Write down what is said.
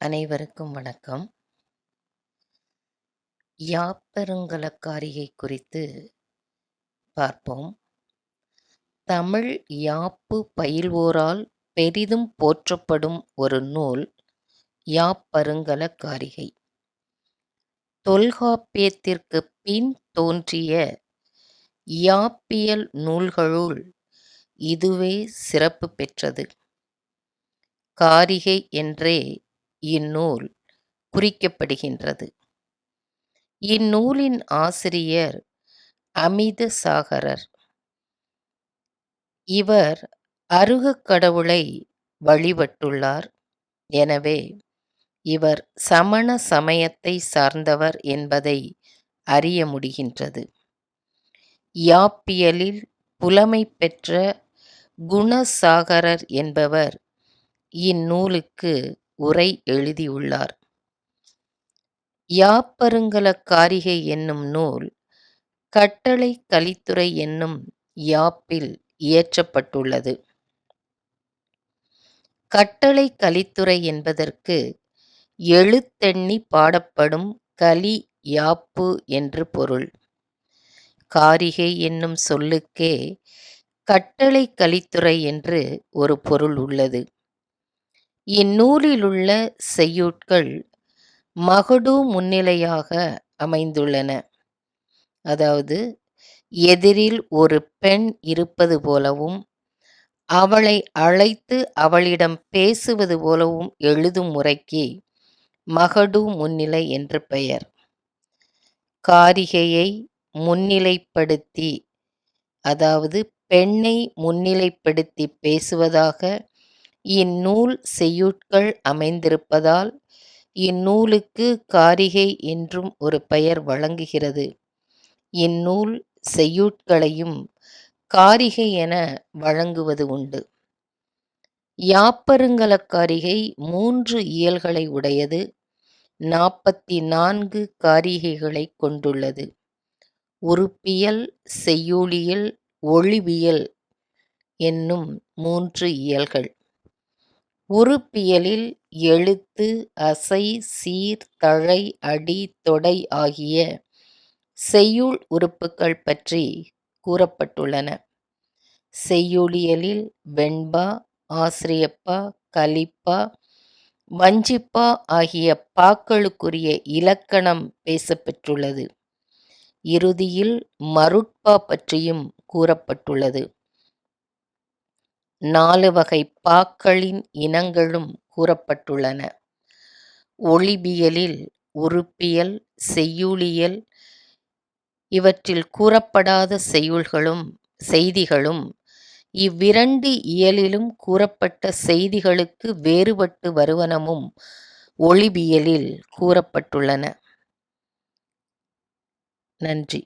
அனைவருக்கும் வணக்கம். யாப்பருங்கலக்காரிகை குறித்து பார்ப்போம். தமிழ் யாப்பு பயில்வோரால் பெரிதும் போற்றப்படும் ஒரு நூல் யாப்பருங்கலக்காரிகை தொல்காப்பியத்திற்கு பின் தோன்றிய யாப்பியல் நூல்களுள் இதுவே சிறப்பு பெற்றது. காரிகை என்றே இந்நூல் குறிக்கப்படுகின்றது. இந்நூலின் ஆசிரியர் அமித சாகரர். இவர் அருகக் கடவுளை வழிபட்டுள்ளார். எனவே இவர் சமண சமயத்தை சார்ந்தவர் என்பதை அறிய முடிகின்றது. யாப்பியலில் புலமை பெற்ற குணசாகரர் என்பவர் இந்நூலுக்கு உரை எழுதியுள்ளார். யாப்பருங்கலக்காரிகை என்னும் நூல் கட்டளை கலித்துறை என்னும் யாப்பில் இயற்றப்பட்டுள்ளது. கட்டளை கலித்துறை என்பதற்கு எழுத்தெண்ணி பாடப்படும் கலி யாப்பு என்று பொருள். காரிகை என்னும் சொல்லுக்கே கட்டளை கலித்துறை என்று ஒரு பொருள் உள்ளது. இந்நூலிலுள்ள செய்யுட்கள் மகுடு முன்னிலையாக அமைந்துள்ளன. அதாவது எதிரில் ஒரு பெண் இருப்பது போலவும் அவளை அழைத்து அவளிடம் பேசுவது போலவும் எழுதும் முறைக்கு மகடு முன்னிலை என்று பெயர். காரிகையை முன்னிலைப்படுத்தி அதாவது பெண்ணை முன்னிலைப்படுத்தி பேசுவதாக இந்நூல் செய்யுட்கள் அமைந்திருப்பதால் இந்நூலுக்கு காரிகை என்றும் ஒரு பெயர் வழங்குகிறது. இந்நூல் செய்யுட்களையும் காரிகை என வழங்குவது உண்டு. யாப்பருங்கலக்காரிகை மூன்று இயல்களை உடையது நாற்பத்தி நான்கு காரிகைகளை கொண்டுள்ளது. உறுப்பியல் செய்யுளியல் ஒளிவியல் என்னும் மூன்று இயல்கள். உறுப்பியலில் எழுத்து அசை சீர் தழை அடி தொடை ஆகிய செய்யுள் உறுப்புக்கள் பற்றி கூறப்பட்டுள்ளன. செய்யுளியலில் வெண்பா ஆசிரியப்பா கலிப்பா வஞ்சிப்பா ஆகிய பாக்களுக்குரிய இலக்கணம் பேசப்பெற்றுள்ளது. இறுதியில் மருட்பா பற்றியும் கூறப்பட்டுள்ளது. நாலு வகை பாக்களின் இனங்களும் கூறப்பட்டுள்ளன. ஒளிபியலில் உறுப்பியல் செய்யுளியல் இவற்றில் கூறப்படாத செய்யுள்களும் செய்திகளும் இவ்விரண்டு இயலிலும் கூறப்பட்ட செய்திகளுக்கு வேறுபட்டு வருவனமும் ஒளிபியலில் கூறப்பட்டுள்ளன. நன்றி.